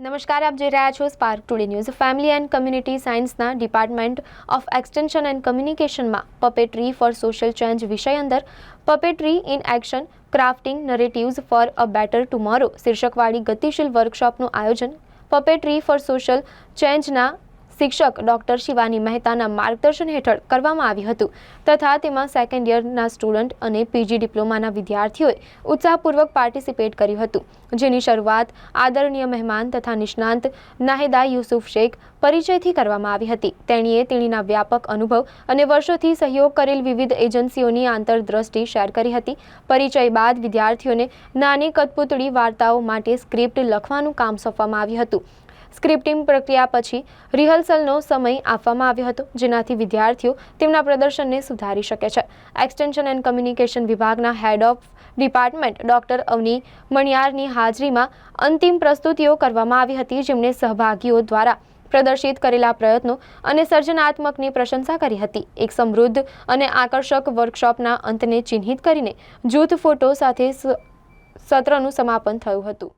નમસ્કાર, આપ જોઈ રહ્યા છો Spark Today news family and community સાયન્સના ડિપાર્ટમેન્ટ ઓફ એક્સટેન્શન એન્ડ કમ્યુનિકેશનમાં પપેટ્રી ફોર સોશિયલ ચેન્જ વિષય અંદર puppetry in action crafting narratives for a better tomorrow શીર્ષકવાળી ગતિશીલ વર્કશોપનું આયોજન પપેટ્રી ફોર સોશિયલ ચેન્જના શિક્ષક ડોક્ટર શિવાની મહેતાના માર્ગદર્શન હેઠળ કરવામાં આવ્યું હતું. તથા તેમાં સેકન્ડ યરના સ્ટુડન્ટ અને પીજી ડિપ્લોમાના વિદ્યાર્થીઓએ ઉત્સાહપૂર્વક પાર્ટિસિપેટ કર્યું હતું. જેની શરૂઆત આદરણીય મહેમાન તથા નિષ્ણાંત નાહેદા યુસુફ શેખ પરિચયથી કરવામાં આવી હતી. તેણીએ તેણીના વ્યાપક અનુભવ અને વર્ષોથી સહયોગ કરેલ વિવિધ એજન્સીઓની આંતરદ્રષ્ટિ શેર કરી હતી. પરિચય બાદ વિદ્યાર્થીઓને નાની કઠપુતળી વાર્તાઓ માટે સ્ક્રિપ્ટ લખવાનું કામ સોંપવામાં આવ્યું હતું. સ્ક્રિપ્ટિંગ પ્રક્રિયા પછી રિહર્સલનો સમય આપવામાં આવ્યો હતો, જેનાથી વિદ્યાર્થીઓ તેમના પ્રદર્શનને સુધારી શકે છે. એક્સટેન્શન એન્ડ કમ્યુનિકેશન વિભાગના head of department doctor Avani મણિયારની હાજરીમાં અંતિમ પ્રસ્તુતિઓ કરવામાં આવી હતી, જેમણે સહભાગીઓ દ્વારા પ્રદર્શિત કરેલા પ્રયત્નો અને સર્જનાત્મકની પ્રશંસા કરી હતી. એક સમૃદ્ધ અને આકર્ષક વર્કશોપના અંતને ચિહ્નિત કરીને જૂથ ફોટો સાથે સત્રનું સમાપન થયું હતું.